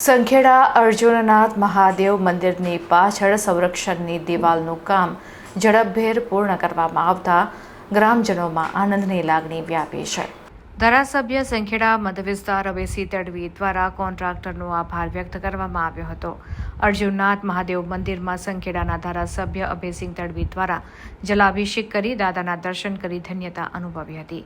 સંખેડા અર્જુનનાથ મહાદેવ મંદિરની પાછળ સંરક્ષણની દિવાલનું કામ ઝડપભેર પૂર્ણ કરવામાં આવતા ગ્રામજનોમાં આનંદની લાગણી વ્યાપી છે. ધારાસભ્ય સંખેડા મધ વિસ્તાર અવેસી તડવી દ્વારા કોન્ટ્રાક્ટરનો આભાર વ્યક્ત કરવામાં આવ્યો હતો. અર્જુનનાથ મહાદેવ મંદિરમાં સંખેડાના ધારાસભ્ય અભયસિંહ તડવી દ્વારા જલાભિષેક કરી દાદાના દર્શન કરી ધન્યતા અનુભવી હતી.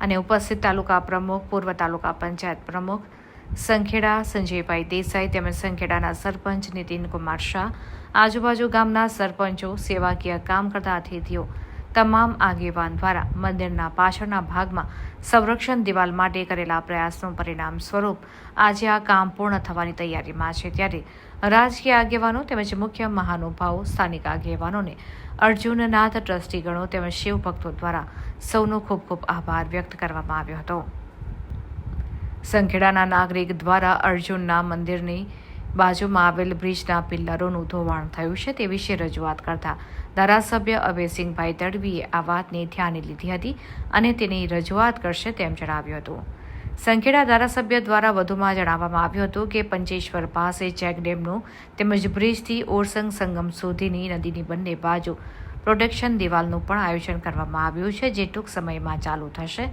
અને ઉપસ્થિત તાલુકા પ્રમુખ, પૂર્વ તાલુકા પંચાયત પ્રમુખ સંખેડા, સંજયભાઈ દેસાઈ તેમજ સંખેડાના સરપંચ નીતિનકુમાર શાહ, આજુબાજુ ગામના સરપંચો, સેવાકીય કામ કરતા અતિથિઓ, તમામ આગેવાન દ્વારા મંદિરના પાછળના ભાગમાં સંરક્ષણ દિવાલ માટે કરેલા પ્રયાસનું પરિણામ સ્વરૂપ આજે આ કામ પૂર્ણ થવાની તૈયારીમાં છે. ત્યારે રાજકીય આગેવાનો તેમજ મુખ્ય મહાનુભાવો, સ્થાનિક આગેવાનોને અર્જુનનાથ ટ્રસ્ટીગણો તેમજ શિવભક્તો દ્વારા સૌનો ખૂબ ખૂબ આભાર વ્યક્ત કરવામાં આવ્યો હતો. સંખેડાના નાગરિક દ્વારા અર્જુનના મંદિરની બાજુમાં આવેલ બ્રિજના પિલ્લરોનું ધોવાણ થયું છે તે વિશે રજૂઆત કરતા ધારાસભ્ય અભયસિંહભાઈ તડવીએ આ વાતને ધ્યાને લીધી હતી અને તેની રજૂઆત કરશે તેમ જણાવ્યું હતું. સંખેડા ધારાસભ્ય દ્વારા વધુમાં જણાવવામાં આવ્યું હતું કે પંચેશ્વર પાસે ચેકડેમનું તેમજ બ્રિજથી ઓરસંગ સંગમ સુધીની નદીની બંને બાજુ પ્રોટેક્શન દિવાલનું પણ આયોજન કરવામાં આવ્યું છે જે ટૂંક સમયમાં ચાલુ થશે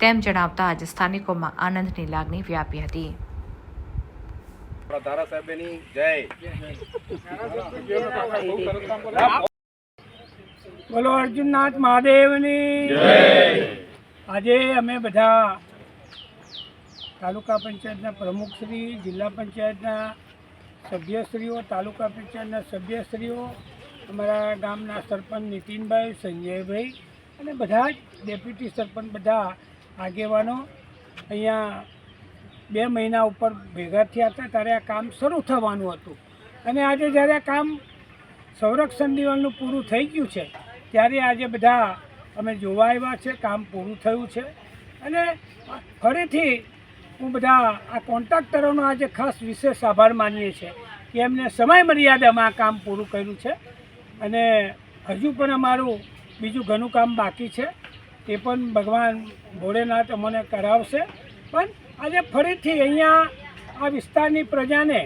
તેમ જણાવતા આજે સ્થાનિકોમાં આનંદની લાગણી વ્યાપી હતી. ધારાસાહેબની જય. બોલો અર્જુનનાથ મહાદેવની. આજે અમે બધા તાલુકા પંચાયતના પ્રમુખશ્રી જિલ્લા પંચાયતના સભ્યશ્રીઓ તાલુકા પંચાયતના સભ્યશ્રીઓ અમારા ગામના સરપંચ નીતિનભાઈ, સંજયભાઈ અને બધા જ ડેપ્યુટી સરપંચ બધા આગેવાનો અહીંયા બે મહિના ઉપર ભેગા થયા હતા. ત્યારે આ કામ શરૂ થવાનું હતું. અને આજે જ્યારે આ કામ સંરક્ષણ દિવાલનું પૂરું થઈ ગયું છે, ત્યારે આજે બધા અમે જોવા આવ્યા છે, કામ પૂરું થયું છે. અને ફરીથી હું બધા આ કોન્ટ્રાક્ટરોનો આજે ખાસ વિશેષ આભાર માનીએ છીએ કે એમને સમય મર્યાદામાં કામ પૂરું કર્યું છે. અને હજુ પણ અમારું બીજું ઘણું કામ બાકી છે. તે પણ ભગવાન ભોળેનાથ અમને કરાવશે. પણ આજે ફરીથી અહીંયા આ વિસ્તારની પ્રજાને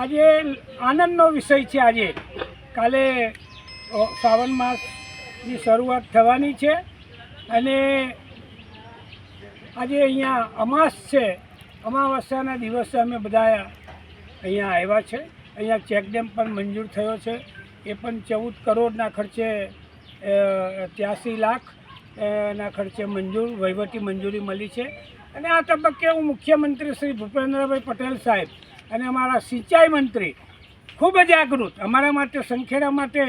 આજે આનંદનો વિષય છે આજે. કાલે શ્રાવણ માસની શરૂઆત થવાની છે અને આજે અહીંયા અમાસ છે. અમાવસ્યાના દિવસે અમે બધા અહીંયા આવ્યા છે. અહીંયા ચેકડેમ પણ મંજૂર થયો છે. એ પણ ચૌદ કરોડના ખર્ચે ત્યાસી લાખ ના ખર્ચે મંજૂર, વહીવટી મંજૂરી મળી છે. અને આ તબક્કે હું મુખ્યમંત્રી શ્રી ભૂપેન્દ્રભાઈ પટેલ સાહેબ અને અમારા સિંચાઈ મંત્રી ખૂબ જ જાગૃત. અમારા માટે, સંખેડા માટે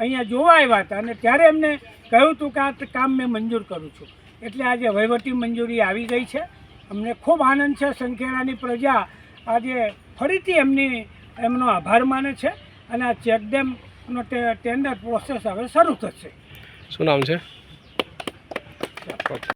અહીંયા જોવા આવ્યા હતા અને ત્યારે એમને કહ્યું હતું કે આ કામ મેં મંજૂર કરું છું. એટલે આજે વહીવટી મંજૂરી આવી ગઈ છે. અમને ખૂબ આનંદ છે. સંખેડાની પ્રજા આજે ફરીથી એમની, એમનો આભાર માને છે. અને આ ચેકડેમનો ટેન્ડર પ્રોસેસ હવે શરૂ થશે. શું નામ છે?